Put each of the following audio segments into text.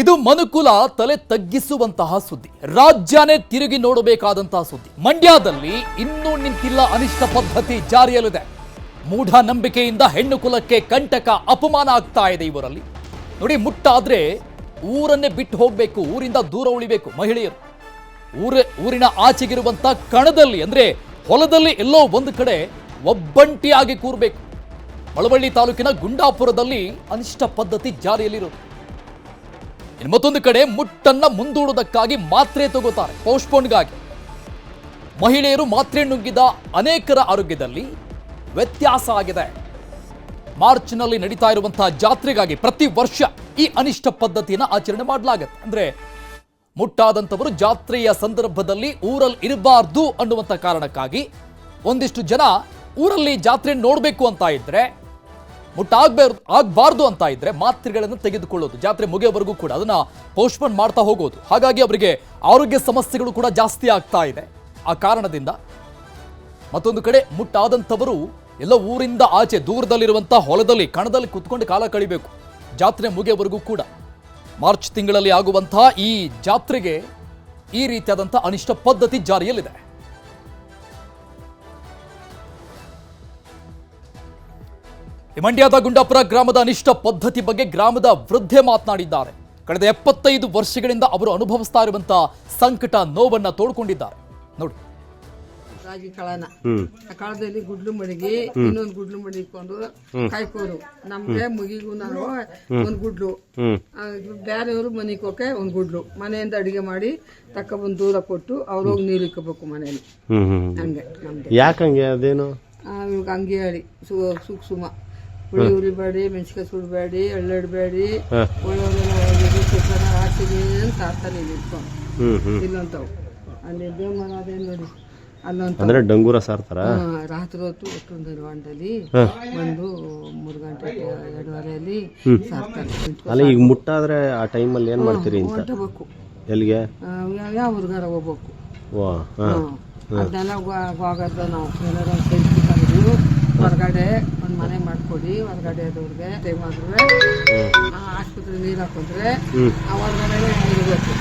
ಇದು ಮನುಕುಲ ತಲೆ ತಗ್ಗಿಸುವಂತಹ ಸುದ್ದಿ. ರಾಜ್ಯನೇ ತಿರುಗಿ ನೋಡಬೇಕಾದಂತಹ ಸುದ್ದಿ. ಮಂಡ್ಯದಲ್ಲಿ ಇನ್ನೂ ನಿಂತಿಲ್ಲ ಅನಿಷ್ಟ ಪದ್ಧತಿ ಜಾರಿಯಲ್ಲಿದೆ. ಮೂಢ ನಂಬಿಕೆಯಿಂದ ಹೆಣ್ಣು ಕುಲಕ್ಕೆ ಕಂಟಕ ಅಪಮಾನ ಆಗ್ತಾ ಇದೆ ಇವರಲ್ಲಿ. ನೋಡಿ, ಮುಟ್ಟಾದ್ರೆ ಊರನ್ನೇ ಬಿಟ್ಟು ಹೋಗ್ಬೇಕು, ಊರಿಂದ ದೂರ ಉಳಿಬೇಕು ಮಹಿಳೆಯರು. ಊರ, ಊರಿನ ಆಚೆಗಿರುವಂತ ಕಣದಲ್ಲಿ, ಅಂದ್ರೆ ಹೊಲದಲ್ಲಿ ಎಲ್ಲೋ ಒಂದು ಕಡೆ ಒಬ್ಬಂಟಿಯಾಗಿ ಕೂರ್ಬೇಕು. ಮಳವಳ್ಳಿ ತಾಲೂಕಿನ ಗುಂಡಾಪುರದಲ್ಲಿ ಅನಿಷ್ಟ ಪದ್ಧತಿ ಜಾರಿಯಲ್ಲಿರೋದು. ಇನ್ನು ಮತ್ತೊಂದು ಕಡೆ ಮುಟ್ಟನ್ನ ಮುಂದೂಡುವುದಕ್ಕಾಗಿ ಮಾತ್ರೆ ತಗೋತಾರೆ. ಪೋಸ್ಟ್ಪೋನ್ಗಾಗಿ. ಮಹಿಳೆಯರು ಮಾತ್ರೆ ನುಗ್ಗಿದ ಅನೇಕರ ಆರೋಗ್ಯದಲ್ಲಿ ವ್ಯತ್ಯಾಸ ಆಗಿದೆ. ಮಾರ್ಚ್ನಲ್ಲಿ ನಡೀತಾ ಇರುವಂತಹ ಜಾತ್ರೆಗಾಗಿ ಪ್ರತಿ ವರ್ಷ ಈ ಅನಿಷ್ಟ ಪದ್ಧತಿಯನ್ನು ಆಚರಣೆ ಮಾಡಲಾಗುತ್ತೆ. ಅಂದ್ರೆ ಮುಟ್ಟಾದಂಥವರು ಜಾತ್ರೆಯ ಸಂದರ್ಭದಲ್ಲಿ ಊರಲ್ಲಿ ಇರಬಾರ್ದು ಅನ್ನುವಂಥ ಕಾರಣಕ್ಕಾಗಿ ಒಂದಿಷ್ಟು ಜನ ಊರಲ್ಲಿ ಜಾತ್ರೆ ನೋಡಬೇಕು ಅಂತ ಇದ್ರೆ ಮುಟ್ಟಾಗಬಾರ್ದು ಆಗಬಾರ್ದು ಅಂತ ಇದ್ರೆ ಮಾತ್ರೆಗಳನ್ನು ತೆಗೆದುಕೊಳ್ಳೋದು. ಜಾತ್ರೆ ಮುಗಿಯೋವರೆಗೂ ಕೂಡ ಅದನ್ನ ಪೋಸ್ಟ್ಪೋನ್ ಮಾಡ್ತಾ ಹೋಗೋದು. ಹಾಗಾಗಿ ಅವರಿಗೆ ಆರೋಗ್ಯ ಸಮಸ್ಯೆಗಳು ಕೂಡ ಜಾಸ್ತಿ ಆಗ್ತಾ ಇದೆ. ಆ ಕಾರಣದಿಂದ ಮತ್ತೊಂದು ಕಡೆ ಮುಟ್ಟಾದಂಥವರು ಎಲ್ಲ ಊರಿಂದ ಆಚೆ ದೂರದಲ್ಲಿರುವಂಥ ಹೊಲದಲ್ಲಿ, ಕಣದಲ್ಲಿ ಕುತ್ಕೊಂಡು ಕಾಲ ಕಳಿಬೇಕು. ಜಾತ್ರೆ ಮುಗಿಯೋವರೆಗೂ ಕೂಡ. ಮಾರ್ಚ್ ತಿಂಗಳಲ್ಲಿ ಆಗುವಂತಹ ಈ ಜಾತ್ರೆಗೆ ಈ ರೀತಿಯಾದಂಥ ಅನಿಷ್ಟ ಪದ್ಧತಿ ಜಾರಿಯಲ್ಲಿದೆ. ಮಂಡ್ಯದ ಗುಂಡಾಪುರ ಗ್ರಾಮದ ಅನಿಷ್ಟ ಪದ್ಧತಿ ಬಗ್ಗೆ ಗ್ರಾಮದ ವೃದ್ಧೆ ಮಾತನಾಡಿದ್ದಾರೆ. ಕಳೆದ ಎಪ್ಪತ್ತೈದು ವರ್ಷಗಳಿಂದ ಅವರು ಅನುಭವಿಸ್ತಾ ಇರುವಂತಹ ಸಂಕಟ ನೋವನ್ನ ತೋಡ್ಕೊಂಡಿದ್ದಾರೆ. ನೋಡಿ. ರಾಗಿ ಕಳನ. ಆ ಕಾಲದಲ್ಲಿ ಗುಡ್ಲು ಮಡಗಿ ಇನ್ನೊಂದ್ ಗುಡ್ಲು ಮಡಿಕೊಂಡು ಕಾಯ್ಕೋರು. ನಮ್ಗೆ ಮುಗಿಗೂ ನಾನು ಒಂದ್ ಗುಡ್ಲು. ಆ, ಬೇರೆಯವರು ಮನೆಗೆ ಹೋಗಕ್ಕೆ ಒಂದ್ ಗುಡ್ಲು. ಮನೆಯಿಂದ ಅಡಿಗೆ ಮಾಡಿ ತಕ್ಕ ಬಂದ್ ದೂರ ಕೊಟ್ಟು ಅವ್ರು ಹೋಗಿ ನೀರು ಇಕ್ಕಬೇಕು ಮನೇಲಿ. ಹಂಗೆ ಯಾಕಂಗೆ ಅದೇನು? ಆ, ಇವಾಗ ಹಂಗೆ ಹೇಳಿ ಸು ಸೂಕ್ಷ್ಮ. ಹುಳಿ ಉರಿಬೇಡಿ ಮೆಣಸಿಕಾಯಿ ಸುಡಬೇಡಿ ಎಳ್ಳಿಡಬೇಡಿ ಹಾಕಿದೆ ಅಂತ ಇಟ್ಕೊಂಡು ಇಲ್ಲಂತವು ಅಲ್ಲಿ ದೇವಮಾನ ನೋಡಿ. ಅಂದ್ರೆ ಡಂಗೂರ ಸಾರ್ತಾರ? ರಾತ್ರಿ ಹೊತ್ತು ಒಟ್ಟೊಂದು ಹೊಂಡಲ್ಲಿ ಒಂದು ಮೂರು ಗಂಟೆ ಎರಡುವರೆಯಲ್ಲಿ ಸಾರ್ತಾರೆ. ಅಲ್ಲ ಈಗ ಮುಟ್ಟಾದ್ರೆ ಆ ಟೈಮಲ್ಲಿ ಏನ್ ಮಾಡ್ತೀರಿ ಅಂತ? ಎಲ್ಲಿಗೆ? ಯಾವ ಹುಡುಗಾರ ಹೋಗ್ಬೇಕು? ಅದನ್ನೆಲ್ಲ ಹೋಗೋದು ನಾವು ಏನಾರ ಹೊರಗಡೆ ಒಂದ್ ಮನೆ ಮಾಡ್ಕೊಡಿ ಹೊರಗಡೆ ಅದವ್ರಿಗೆ ಆ ಆಸ್ಪತ್ರೆ ನೀರ್ ಹಾಕಿದ್ರೆ ಹೊರಗಡೆ ಇರ್ಬೇಕು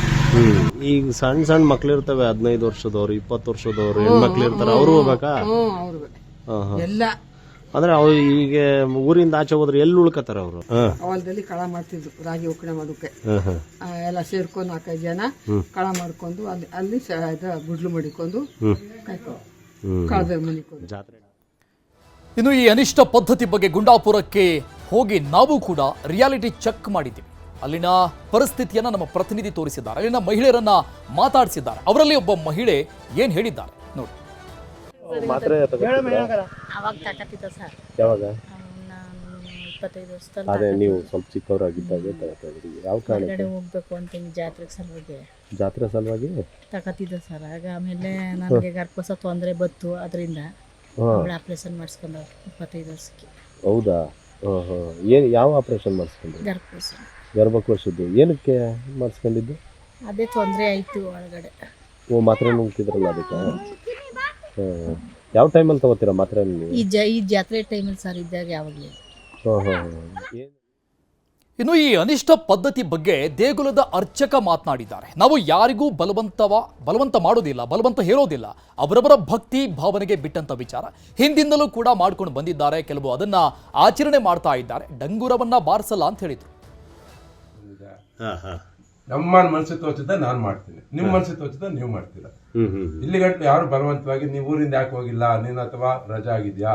ಈಗ ಸಣ್ಣ ಸಣ್ಣ ಮಕ್ಳು ಇರ್ತವೆ ಹದಿನೈದು ವರ್ಷದವ್ರು ಇಪ್ಪತ್ತು ವರ್ಷದವ್ರು ಹೆಣ್ಮಕ್ಳು ಇರ್ತಾರೆ ಅವರು ಹೋಗ್ಬೇಕಾ? ಹ್ಞೂ ಅವ್ರಿಗೆ ಹಾ ಹಾ. ಎಲ್ಲ. ಅಂದ್ರೆ ಅವ್ರು ಈಗ ಊರಿಂದ ಆಚೆ ಹೋದ್ರೆ ಎಲ್ಲಿ ಉಳ್ಕತಾರ ಅವರು? ಹೊಲದಲ್ಲಿ ಕಳ ಮಾಡ್ತಿದ್ರು ರಾಗಿ ಒಕ್ಕಣೆ ಮಾಡೋಕೆ. ಹಾ ಹಾ. ಆ, ಎಲ್ಲ ಸೇರ್ಕೊಂಡು ನಾಲ್ಕೈದು ಜನ ಕಳ ಮಾಡ್ಕೊಂಡು ಅಲ್ಲಿ ಅಲ್ಲಿ ಸ- ಇದು ಗುಡ್ಲು ಮಡಿಕೊಂಡು ಕಾಯ್ಕೊಂಡು ಹ್ಮ್. ಕಳದ ಮನಿಕೊಂಡು ಜಾತ್ರೆ. ಇನ್ನು ಈ ಅನಿಷ್ಟ ಪದ್ಧತಿ ಬಗ್ಗೆ ಗುಂಡಾಪುರಕ್ಕೆ ಹೋಗಿ ನಾವು ಕೂಡ ರಿಯಾಲಿಟಿ ಚೆಕ್ ಮಾಡಿದ್ದೀವಿ. ಅಲ್ಲಿನ ಪರಿಸ್ಥಿತಿಯನ್ನ ನಮ್ಮ ಪ್ರತಿನಿಧಿ ತೋರಿಸಿದ್ದಾರೆ. ಅಲ್ಲಿನ ಮಹಿಳೆಯರನ್ನ ಮಾತಾಡಿಸಿದ್ದಾರೆ. ಅವರಲ್ಲಿ ಒಬ್ಬ ಮಹಿಳೆ ಏನ್ ಹೇಳಿದ್ದಾರೆ? ನೋಡಿ. ಮಾತ್ರೆ ಅವಾಗ ತಗತಿದ್ದ ಸರ್. ಯಾವಾಗ? ನಾನು ಇಪ್ಪತ್ತೈದು ವರ್ಷದಲ್ಲಿ ಅದೇ ನೀವು ಸ್ವಲ್ಪ ಚಿಕ್ಕವರಾಗಿದ್ದಾಗ ತಗೋತಾ ಇದ್ರಿ ಯಾವ ಕಾರಣ ಹೊರಗಡೆ ಹೋಗ್ಬೇಕು ಅಂತೀನಿ ಜಾತ್ರೆಗೆ ಸಲುವಾಗಿ. ಜಾತ್ರೆ ಸಲುವಾಗಿ? ತಗತಿದ್ದ ಸರ್. ಆಗ ಆಮೇಲೆ ನನಗೆ ಗರ್ಭಸ ತೊಂದರೆ ಬತ್ತು ಅದರಿಂದ ಅವಳು ಆಪರೇಷನ್ ಮಾಡಿಸ್ಕೊಂಡ ಇಪ್ಪತ್ತೈದು ವರ್ಷಕ್ಕೆ. ಹೌದಾ? ಹಾಂ ಹಾಂ ಏನು ಯಾವ ಆಪ್ರೇಷನ್ ಮಾಡಿಸ್ಕೊಂಡ್ರಿ? ಗರ್ಭಕೋಶ ಗರ್ಭಕೋಶದ್ದು. ಏನಕ್ಕೆ ಮಾಡಿಸ್ಕೊಂಡಿದ್ದು? ಅದೇ ತೊಂದರೆ ಆಯಿತು ಒಳಗಡೆ. ಓ ಮಾತ್ರೆ ನುಂಗ್ತಿದ್ರಲ್ಲ ಅದಕ್ಕೆ? ಹಾಂ ಯಾವ ಟೈಮಲ್ಲಿ ತಗೋತೀರಾ ಮಾತ್ರೆ ನೀವು ಈ ಜ ಈ ಜಾತ್ರೆ ಟೈಮಲ್ಲಿ ಸರ್ ಇದ್ದಾಗ ಯಾವಾಗಲೂ. ಹಾಂ ಹಾಂ ಏನು ಇನ್ನು ಈ ಅನಿಷ್ಟ ಪದ್ಧತಿ ಬಗ್ಗೆ ದೇಗುಲದ ಅರ್ಚಕ ಮಾತನಾಡಿದ್ದಾರೆ. ನಾವು ಯಾರಿಗೂ ಬಲವಂತವ, ಬಲವಂತ ಮಾಡೋದಿಲ್ಲ, ಬಲವಂತ ಹೇರೋದಿಲ್ಲ ಅವರವರ ಭಕ್ತಿ ಭಾವನೆಗೆ ಬಿಟ್ಟಂತ ವಿಚಾರ. ಹಿಂದಿಂದಲೂ ಕೂಡ ಮಾಡ್ಕೊಂಡು ಬಂದಿದ್ದಾರೆ. ಕೆಲವು ಅದನ್ನ ಆಚರಣೆ ಮಾಡ್ತಾ ಇದ್ದಾರೆ. ಡಂಗೂರವನ್ನ ಬಾರಿಸಲ್ಲ ಅಂತ ಹೇಳಿದ್ರು. ನಮ್ಮ ಮನಸ್ಸು ತೋಚಿದ ನಾನು ಮಾಡ್ತೀನಿ. ನಿಮ್ಮ ಮನಸ್ಸು ತೋಚಿದ ನೀವು ಮಾಡ್ತೀರಾ. ಇಲ್ಲಿ ಗಂಟೆ ಯಾರು ಬಲವಂತವಾಗಿ ನೀವು ಊರಿಂದ ಯಾಕೆ ಹೋಗಿಲ್ಲ? ನೀನ್ ಅಥವಾ ರಜಾ ಆಗಿದ್ಯಾ?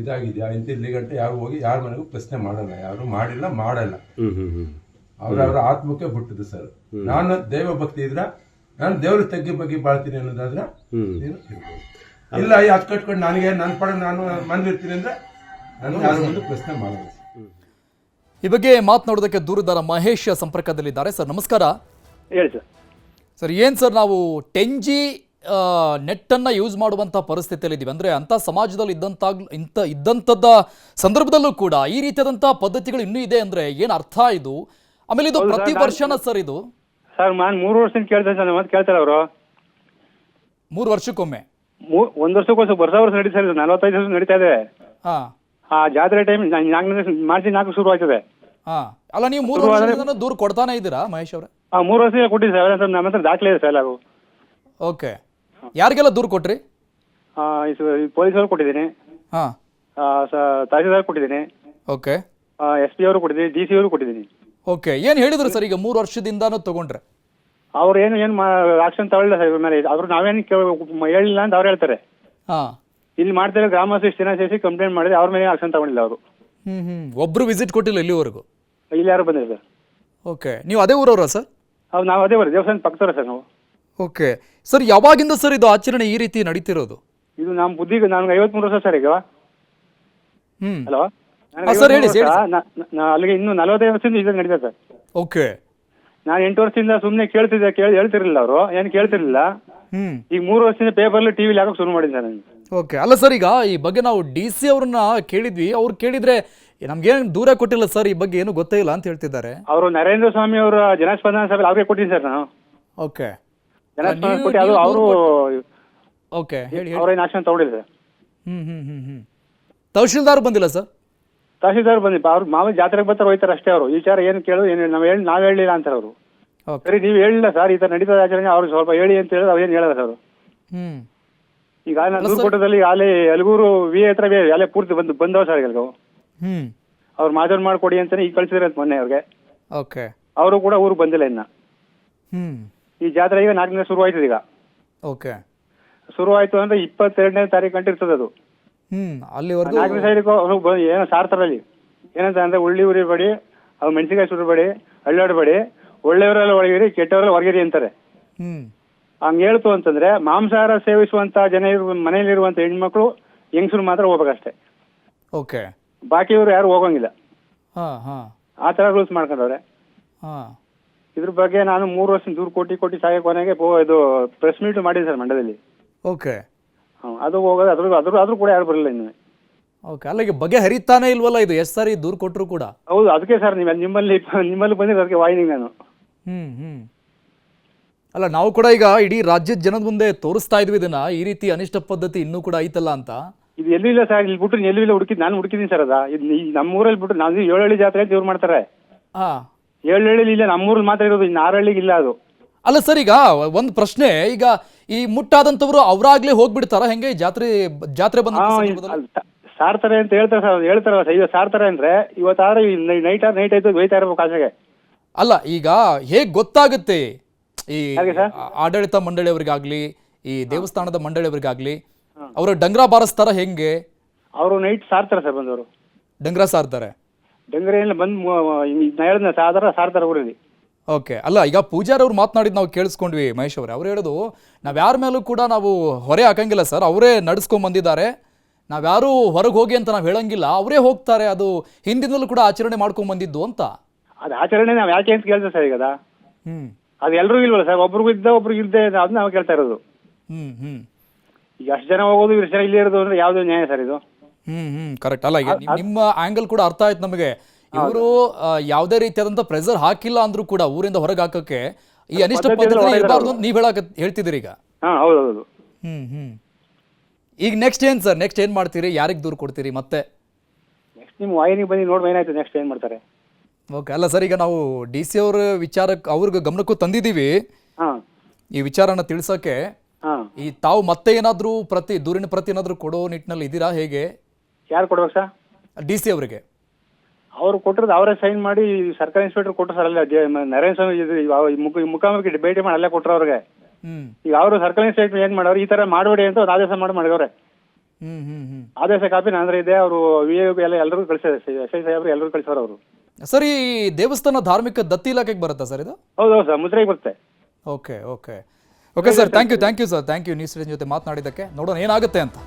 ಇದಾಗಿದ್ಯಾ? ಇಂತ ಇಲ್ಲಿ ಗಂಟೆ ಯಾರು ಹೋಗಿ ಯಾರ ಮನೆಗೂ ಪ್ರಶ್ನೆ ಮಾಡಲ್ಲ. ಯಾರು ಮಾಡಿಲ್ಲ ಮಾಡಲ್ಲ. ಅವರವರ ಆತ್ಮಕ್ಕೆ ಹುಟ್ಟಿದ್ರು ಸರ್. ನಾನು ದೇವ ಭಕ್ತಿ ಇದ್ರ ನಾನು ದೇವ್ರ ತಗ್ಗಿ ಬಗ್ಗೆ ಬಾಳ್ತೀನಿ ಅನ್ನೋದಾದ್ರೆ ನೀನು ಇಲ್ಲ ಅಯ್ಯ ಅದ್ ಕಟ್ಕೊಂಡು ನನಗೆ ನನ್ನ ಪಡ ನಾನು ಮನೇಲಿರ್ತೀನಿ ಅಂದ್ರೆ ನಾನು ಯಾರು ಪ್ರಶ್ನೆ ಮಾಡಲ್ಲ. ಈ ಬಗ್ಗೆ ಮಾತನಾಡೋದಕ್ಕೆ ದೂರದಾರ ಮಹೇಶ್ ಸಂಪರ್ಕದಲ್ಲಿದ್ದಾರೆ. ಸರ್ ನಮಸ್ಕಾರ. ಹೇಳಿ ಸರ್. ಸರ್ ಏನ್ ಸರ್ ನಾವು ಟೆನ್ ಜಿ ನೆಟ್ಟನ್ನ ಯೂಸ್ ಮಾಡುವಂತ ಪರಿಸ್ಥಿತಿಯಲ್ಲಿ ಇದೀವಿ ಅಂದ್ರೆ ಅಂತ ಸಮಾಜದಲ್ಲಿ ಇದ್ದಂತಾಗ್ ಇಂಥ ಇದ್ದಂಥದ್ದ ಸಂದರ್ಭದಲ್ಲೂ ಕೂಡ ಈ ರೀತಿಯಾದಂಥ ಪದ್ಧತಿಗಳು ಇನ್ನೂ ಇದೆ ಅಂದ್ರೆ ಏನ್ ಅರ್ಥ ಇದು? ಆಮೇಲೆ ಇದು ಪ್ರತಿ ವರ್ಷನ ಸರ್ ಇದು? ಸರ್ ನಾನು ಮೂರು ವರ್ಷದಿಂದ ಕೇಳ್ತೇನೆ ಸರ್ ಮತ್ತೆ ಕೇಳ್ತಾರೆ ಅವರು. ಮೂರು ವರ್ಷಕ್ಕೊಮ್ಮೆ? ಒಂದು ವರ್ಷಕ್ಕೋಸ್ಕರ ವರ್ಷ ವರ್ಷ ನಡೀತಾ ಇದೆ ನಲವತ್ತೈದು ವರ್ಷ ನಡೀತಾ ಇದೆ. ಹಾ. ಆ ಜಾತ್ರೆ ಟೈಮ್ ಮಾರ್ಚ್ ನಾಲ್ಕು ಶುರು ಆಯ್ತದೆ ಹಾ. ಅಲ್ಲ ನೀವು ಮೂರು ವರ್ಷದಿಂದ ದೂರ ಕೊಡ್ತಾನೆ ಇದ್ದೀರಾ ಮಹೇಶ್ ಅವರೇ? ಆ ಮೂರು ವರ್ಷ ಕೊಟ್ಟಿದ್ದೆ ಸರ್ ನಮ್ಮ ಹತ್ರ ದಾಖಲೆ ಇದೆ ಸರ್ ಅವು ಓಕೆ. ಯಾರಿಗೆಲ್ಲ ದೂರ ಕೊಟ್ರಿ? ಪೊಲೀಸರು ಕೊಟ್ಟಿದ್ದೀನಿ. ಹಾ. ಆ, ಸ- ತಹಸೀಲ್ದಾರ್ ಕೊಟ್ಟಿದ್ದೀನಿ. ಓಕೆ. ಎಸ್ ಪಿ ಅವರು ಕೊಟ್ಟಿದ್ದೀನಿ ಡಿ ಸಿ ಅವರು ಕೊಟ್ಟಿದ್ದೀನಿ. ಓಕೆ. ಏನು ಹೇಳಿದ್ರು ಸರ್ ಈಗ ಮೂರು ವರ್ಷದಿಂದಾನು ತಗೊಂಡ್ರೆ? ಅವ್ರು ಏನು ಏನು ಆಕ್ಷನ್ ತಗೊಳ್ಳಿಲ್ಲ ಸರ್ ಇವ್ರ ಮೇಲೆ. ಅವ್ರು ನಾವೇನು ಕೇಳ ಹೇಳಿಲ್ಲ ಅಂತ ಅವ್ರು ಹೇಳ್ತಾರೆ. ಹಾ. ಇಲ್ಲಿ ಮಾಡ್ತಾರೆ ಗ್ರಾಮಸ್ಥರು ಇಷ್ಟು ದಿನ ಸೇರಿಸಿ ಕಂಪ್ಲೇಂಟ್ ಮಾಡಿದ್ರೆ ಅವ್ರ ಮೇಲೆ ಆಕ್ಷನ್ ತಗೊಂಡಿಲ್ಲ ಅವರು. ಹ್ಮ್ ಹ್ಮ್. ಒಬ್ರು ವಿಸಿಟ್ ಕೊಟ್ಟಿಲ್ಲ ಇಲ್ಲಿವರೆಗೂ? ಇಲ್ಲಿ ಯಾರು ಬಂದಿಲ್ಲ ಸರ್. ಓಕೆ ನೀವು ಅದೇ ಊರವರಾ ಸರ್? ಅವ್ರು ನಾವು ಅದೇ ಬರೋದು ದೇವಸ್ಥಾನ ಪಕ್ಕದವ್ರೆ ಸರ್ ನಾವು. ಓಕೆ ಸರ್ ಯಾವಾಗಿಂದ ಸರ್ ಇದು ಆಚರಣೆ ಈ ರೀತಿ ನಡೀತಿರೋದು? ಇದು ನಮ್ಮ ಬುದ್ಧಿಗೆ ನನಗೆ ಐವತ್ಮೂರು ವರ್ಷ ಸರ್ ಈಗ. ಹ್ಮ್. ಹಲೋ? ಹಾ, ಹೇಳಿ, ಅಲ್ಲಿಗೆ ಇನ್ನು ನಲವತ್ತೈದು ವರ್ಷದಿಂದ ಇದು ನಡೀತದೆ ಸರ್. ಓಕೆ ನಾನು ಎಂಟು ವರ್ಷದಿಂದ ಸುಮ್ಮನೆ ಕೇಳ್ತಿದ್ದೆ ಕೇಳಿ ಹೇಳ್ತಿರ್ಲಿಲ್ಲ ಅವರು ಏನು ಕೇಳ್ತಿರ್ಲಿಲ್ಲ. ಹ್ಮ್. ಈಗ ಮೂರು ವರ್ಷದಿಂದ ಪೇಪರ್ಲಿ ಟಿವಿಲಿ ಹಾಕೋಕೆ ಶುರು ಮಾಡಿದ್ದೆ ನಾನು. ಓಕೆ ಅಲ್ಲ ಸರ್ ಈಗ ಈ ಬಗ್ಗೆ ನಾವು ಡಿ ಸಿ ಅವ್ರನ್ನ ಕೇಳಿದ್ವಿ. ಅವ್ರು ಕೇಳಿದ್ರೆ ನಮ್ಗೇನು ದೂರ ಕೊಟ್ಟಿಲ್ಲ ಸರ್ ಈ ಬಗ್ಗೆ ಏನು ಗೊತ್ತೇ ಇಲ್ಲ ಅಂತ ಹೇಳ್ತಿದ್ದಾರೆ. ಅವರು ನರೇಂದ್ರ ಸ್ವಾಮಿ ಅವರ ಜನಸ್ಪಂದನ ಸಭೆಯಲ್ಲಿ ಅವ್ರಿಗೆ ಕೊಟ್ಟಿದ್ದೀನಿ ಸರ್ ನಾನು. ಓಕೆ ಜನಸ್ಪಂದನ ನೀವು- ಕೊಟ್ಟು ಅದು ಅವರು ಓಕೆ ಹೇಳಿ ಹೇಳಿ. ಅವ್ರೇನು ಆಕ್ಷನ್ ತಗೊಂಡಿಲ್ಲ ಸರ್ ಹ್ಮ್ ಹ್ಮ್ ಹ್ಮ್ ಹ್ಮ್. ತಹಶೀಲ್ದಾರ್ ಬಂದಿಲ್ಲ ಸರ್ ತಹಶೀಲ್ದಾರ್ ಬಂದಿ ಅವ್ರು ಮಾಮೂಲಿ ಜಾತ್ರೆಗೆ ಬರ್ತಾರೆ ಹೋಯ್ತಾರೆ ಅಷ್ಟೇ ಅವರು. ಈ ವಿಚಾರ ಏನು ಕೇಳು ಏನು ನಾವು ಹೇಳಿ ನಾವು ಹೇಳಿಲ್ಲ ಅಂತಾರೆ ಅವರು. ಸರಿ ನೀವು ಹೇಳಿಲ್ಲ ಸರ್ ಈ ತರ ನಡೀತದೆ ಆಚರಣೆ ಅವ್ರು ಸ್ವಲ್ಪ ಹೇಳಿ ಅಂತ ಹೇಳಿದ್ರೆ ಅವ್ರು ಏನು ಹೇಳಲ್ಲ ಸರ್ ಹ್ಮ್. ಈಗ ನಾನು ದೂರ್ಕೋಟದಲ್ಲಿ ಅಲ್ಲಿ ಅಲಗೂರು ವಿ ಹತ್ರ ಅಲ್ಲೇ ಪೂರ್ತಿ ಬಂದು ಬಂದವ ಸರ್ ಹ್ಮ್. ಅವ್ರು ಮಾಜನ್ ಮಾಡ್ಕೊಡಿ ಅಂತಾನೆ ಈಗ ಕಳ್ಸಿದ್ರೆ ಅಂತ ಮೊನ್ನೆ ಅವ್ರಿಗೆ. ಓಕೆ. ಅವರು ಕೂಡ ಊರು ಬಂದಿಲ್ಲ ಇನ್ನ. ಹ್ಮ್. ಈ ಜಾತ್ರೆ ಈಗ ನಾಲ್ಕನೇ ಶುರು ಆಯ್ತದೆ ಈಗ. ಓಕೆ. ಶುರು ಆಯ್ತು ಅಂದ್ರೆ ಇಪ್ಪತ್ತೆರಡನೇ ತಾರೀಕು ಗಂಟೆ ಇರ್ತದೆ ಅದು. ಹ್ಮ್. ಅಲ್ಲಿವರೆಗೂ ನಾಲ್ಕನೇ ಸೈಡ್ ಏನೋ ಸಾರ್ತಾರಲ್ಲಿ ಏನಂತ ಅಂದ್ರೆ ಉಳ್ಳಿ ಉರಿಬೇಡಿ ಅವು ಮೆಣಸಿನಕಾಯಿ ಸುರಿಬೇಡಿ ಅಳ್ಳಾಡಬೇಡಿ ಒಳ್ಳೆಯವರೆಲ್ಲ ಒಳಗಿರಿ ಕೆಟ್ಟವರೆಲ್ಲ ಹೊರಗಿರಿ ಅಂತಾರೆ. ಹ್ಮ್. ಹಂಗೆ ಹೇಳ್ತು ಅಂತಂದ್ರೆ ಮಾಂಸಾಹಾರ ಸೇವಿಸುವಂತ ಜನ ಇರುವ ಮನೆಯಲ್ಲಿರುವಂತ ಹೆಣ್ಮಕ್ಳು ಹೆಂಗಸರು ಮಾತ್ರ ಹೋಗ್ಬೇಕಷ್ಟೇ. ಓಕೆ. ಬಾಕಿಯವರು ಯಾರು ಹೋಗಂಗಿಲ್ಲ. ಹಾ ಹಾ. ಆ ತರ ರೂಲ್ಸ್ ಮಾಡ್ಕೊಂಡವ್ರೆ. ಹಾ. ಇದ್ರ ಬಗ್ಗೆ ನಾನು ಮೂರು ವರ್ಷ ದೂರ ಕೋಟಿ ಕೋಟಿ ಸಾಯ ಕೊನೆಗೆ ಪೋ ಇದು ಪ್ರೆಸ್ ಮೀಟ್ ಮಾಡಿದೆ ಸರ್ ಮಂಡ್ಯದಲ್ಲಿ. ಓಕೆ. ಹ್ಮ್, ಅದು ಹೋಗೋದು ಅದ್ರ ಅದ್ರ ಅದ್ರ ಕೂಡ ಯಾರು ಬರಲಿಲ್ಲ ಇನ್ನು. ಓಕೆ ಅಲ್ಲ ಈಗ ಬಗೆ ಹರಿತಾನೆ ಇಲ್ವಲ್ಲ ಇದು ಎಷ್ಟು ಸಾರಿ ದೂರ ಕೊಟ್ಟರು ಕೂಡ? ಹೌದು ಅದಕ್ಕೆ ಸರ್ ನೀವು ನಿಮ್ಮಲ್ಲಿ ನಿಮ್ಮಲ್ಲಿ ಬಂದಿದ್ದು ಅದಕ್ಕೆ ವಾಯಿನಿಂಗ್ ನಾನು. ಹ್ಮ್ ಹ್ಮ್. ಅಲ್ಲ ನಾವು ಕೂಡ ಈಗ ಇಡೀ ರಾಜ್ಯದ ಜನದ ಮುಂದೆ ತೋರಿಸ್ತಾ ಇದ್ವಿ ಇದನ್ನ. ಈ ರೀತಿ ಅನಿಷ್ಟ ಪದ್ಧತಿ ಇನ್ನೂ ಕೂಡ ಐತಲ್ಲ ಅಂತ? ಇದು ಎಲ್ಲೂ ಇಲ್ಲ ಸರ್ ಇಲ್ಲಿ ಬಿಟ್ಟು ಎಲ್ಲೂ ಇಲ್ಲ ಹುಡುಕಿದ್ ನಾನು ಹುಡುಕಿದ್ದೀನಿ ಸರ್ ಅದ. ಇದು ಈ ನಮ್ಮೂರಲ್ಲಿ ಬಿಟ್ಟು ನಾವು ಏಳಹಳ್ಳಿ ಜಾತ್ರೆ ಅಂತ ಇವ್ರು ಮಾಡ್ತಾರೆ. ಹಾ. ಏಳಹಳ್ಳಿ ಇಲ್ಲ ನಮ್ಮೂರಲ್ಲಿ ಮಾತ್ರ ಇರೋದು ಇನ್ನು ಆರಹಳ್ಳಿಗೆ ಇಲ್ಲ ಅದು. ಅಲ್ಲ ಸರ್ ಈಗ ಒಂದು ಪ್ರಶ್ನೆ ಈಗ ಈ ಮುಟ್ಟಾದಂತವ್ರು ಅವರಾಗ್ಲೇ ಹೋಗ್ಬಿಡ್ತಾರ? ಹೆಂಗೆ ಈ ಜಾತ್ರೆ ಜಾತ್ರೆ ಬಂದ ಸಂದರ್ಭದಲ್ಲಿ? ಸಾರ್ತಾರೆ ಅಂತ ಹೇಳ್ತಾರೆ ಸರ್ ಹೇಳ್ತಾರಲ್ಲ ಸರ್ ಇವತ್ತು ಸಾರ್ತಾರೆ ಅಂದ್ರೆ ಇವತ್ತಾದ್ರೆ ನೈಟ್ ನೈಟ್ ಆಯ್ತು ಒಯ್ತಾ ಇರ್ಬೇಕು ಆಚೆಗೆ ಅಲ್ಲ ಈಗ ಹೇಗ್ ಗೊತ್ತಾಗುತ್ತೆ? ಈ? ಆಡಳಿತ ಮಂಡಳಿಯವರಿಗಾಗ್ಲಿ ಈ ದೇವಸ್ಥಾನದ ಮಂಡಳಿಯವರಿಗಾಗ್ಲಿ ಅವರು ಡಂಗ್ರಾ ಬಾರಿಸ್ತಾರ ಹೆಂಗೆ? ಅವರು ನೈಟ್ ಸಾರ್ತಾರೆ ಸರ್ ಬಂದವರು. ಡಂಗ್ರಾ ಸಾರ್ತಾರೆ? ಡಂಗರ ಏನಿಲ್ಲ ಬಂದು ನಾ ಹೇಳಿದ್ನ ಸಾಧಾರ ಸಾರ್ತಾರೆ ಊರಲ್ಲಿ. ಓಕೆ ಅಲ್ಲ ಈಗ ಪೂಜಾರಿ ಅವ್ರು ಮಾತನಾಡಿದ್ ನಾವು ಕೇಳಿಸ್ಕೊಂಡ್ವಿ ಮಹೇಶ್ ಅವ್ರೆ. ಅವ್ರು ಹೇಳೋದು ನಾವ್ ಯಾರ ಮೇಲೂ ಕೂಡ ನಾವು ಹೊರೆ ಹಾಕಂಗಿಲ್ಲ ಸರ್. ಅವರೇ ನಡ್ಸ್ಕೊಂಡ್ ಬಂದಿದ್ದಾರೆ. ನಾವ್ಯಾರು ಹೊರಗೆ ಹೋಗಿ ಅಂತ ನಾವು ಹೇಳಂಗಿಲ್ಲ. ಅವರೇ ಹೋಗ್ತಾರೆ ಅದು ಹಿಂದಿನಲ್ಲೂ ಕೂಡ ಆಚರಣೆ ಮಾಡ್ಕೊಂಡ್ ಬಂದಿದ್ದು ಅಂತ. ಅದು ಆಚರಣೆ ನಾವು ಯಾಕೆ ಅಂತ ಕೇಳ್ತೇವೆ ಸರ್ ಈಗ ಹ್ಮ್. ಅದು ಎಲ್ರಿಗೂ ಇಲ್ವಲ್ಲ ಸರ್ ಒಬ್ರಿಗೂ ಇದ್ದ ಒಬ್ರಿಗೆ ಇದ್ದೇ ಅದನ್ನ ನಾವು ಕೇಳ್ತಾ ಇರೋದು. ಹ್ಮ್ ಹ್ಮ್. ಈಗ ಅಷ್ಟು ಜನ ಹೋಗೋದು ಇಷ್ಟು ಜನ ಇಲ್ಲೇ ಇರೋದು ಅಂದ್ರೆ ಯಾವ್ದು ನ್ಯಾಯ ಸರ್ ಇದು? ಹ್ಮ್ ಹ್ಮ್. ಕರೆಕ್ಟ್ ಅಲ್ಲ ಈಗ ನಿಮ್- ನಿಮ್ಮ ಆಂಗಲ್ ಕೂಡ ಅರ್ಥ ಆಯ್ತು ನಮಗೆ. ಇವರು ಯಾವುದೇ ರೀತಿಯಾದಂತ ಪ್ರೆಸರ್ ಹಾಕಿಲ್ಲ ಅಂದ್ರೂ ಕೂಡ ಊರಿಂದ ಹೊರಗೆ ಹಾಕಕ್ಕೆ ಈ ಅನಿಷ್ಟ ಪದ್ಧತಿ ಎಲ್ಲ ಪದ್ಧತಿ ಒಳ್ಳೆದಿದೆ ಇರಬಾರ್ದು ಅಂತ ನೀವ್ ಹೇಳಕ್ ಹೇಳ್ತಿದ್ದೀರಿ ಈಗ? ಹಾ ಹೌದು ಹೌದು ಹ್ಮ್ ಹ್ಮ್. ಈಗ ನೆಕ್ಸ್ಟ್ ಏನ್ ಸರ್ ನೆಕ್ಸ್ಟ್ ಏನ್ ಮಾಡ್ತೀರಿ? ಯಾರಿಗೆ ದೂರ ಕೊಡ್ತೀರಿ ಮತ್ತೆ? ನೆಕ್ಸ್ಟ್ ನಿಮ್ಮ ವಾಹಿನಿಗೆ ಬಂದು ನೋಡಿ ಏನಾಯ್ತು ನೆಕ್ಸ್ಟ್ ಏನ್ ಮಾಡ್ತಾರೆ? ಓಕೆ ಅಲ್ಲ ಸರ್ ಈಗ ನಾವು ಡಿ ಸಿ ಅವ್ರ ವಿಚಾರಕ್ಕೆ ಅವ್ರಿಗೆ ಗಮನಕ್ಕೂ ತಂದಿದ್ದೀವಿ. ಹಾ. ಈ ವಿಚಾರನ ತಿಳಿಸೋಕೆ ಹಾ. ಈ ತಾವು ಮತ್ತೆ ಏನಾದರೂ ಪ್ರತಿ ದೂರಿನ ಪ್ರತಿ ಏನಾದರೂ ಕೊಡೋ ನಿಟ್ಟಿನಲ್ಲಿ ಇದ್ದೀರಾ ಹೇಗೆ? ಯಾರು ಕೊಡ್ಬೇಕು ಸರ್? ಡಿ ಸಿ ಅವರಿಗೆ. ಅವ್ರು ಕೊಟ್ಟಿರೋದು ಅವರೇ ಸೈನ್ ಮಾಡಿ ಸರ್ಕಾರಿ ಇನ್ಸ್ಪೆಕ್ಟರ್ ಕೊಟ್ಟರು ಸರ್ ಅಲ್ಲೇ ನರೇಂದ್ರ ಸ್ವಾಮಿ ಮುಖಾಮುಖಿ ಭೇಟಿ ಮಾಡಿ ಅಲ್ಲೇ ಕೊಟ್ಟರು ಅವ್ರಿಗೆ. ಈಗ ಅವರು ಸರ್ಕಾರಿ ಇನ್ಸ್ಪೆಕ್ಟರ್ ಏನ್ ಮಾಡೋರು ಈ ತರ ಮಾಡಬೇಡಿ ಅಂತ ಒಂದು ಆದೇಶ ಮಾಡಿ ಮಾಡಿದವ್ರೆ. ಹ್ಮ್ ಹ್ಮ್ ಹ್ಮ್. ಆದೇಶ ಕಾಪಿ ನಂದ್ರೆ ಇದೆ ಅವರು ವಿ ಎಲ್ಲ ಎಲ್ಲರಿಗೂ ಕಳಿಸಿದ್ದಾರೆ ಎಸ್ ಐ ಸಾಹೇಬ್ರು ಎಲ್ಲರಿಗೂ ಕಳಿಸೋರು ಅವರು. ಸರ್ ಈ ದೇವಸ್ಥಾನ ಧಾರ್ಮಿಕ ದತ್ತಿ ಇಲಾಖೆಗೆ ಬರುತ್ತಾ ಸರ್ ಇದು? ಹೌದು ಹೌದು ಸರ್ ಮುದ್ರೆಗೆ ಬರುತ್ತೆ. Okay okay. Okay sir thank you thank you sir. Thank you news ಜೊತೆ ಮಾತನಾಡಿದ್ದಕ್ಕೆ. ನೋಡೋಣ ಏನಾಗುತ್ತೆ ಅಂತ.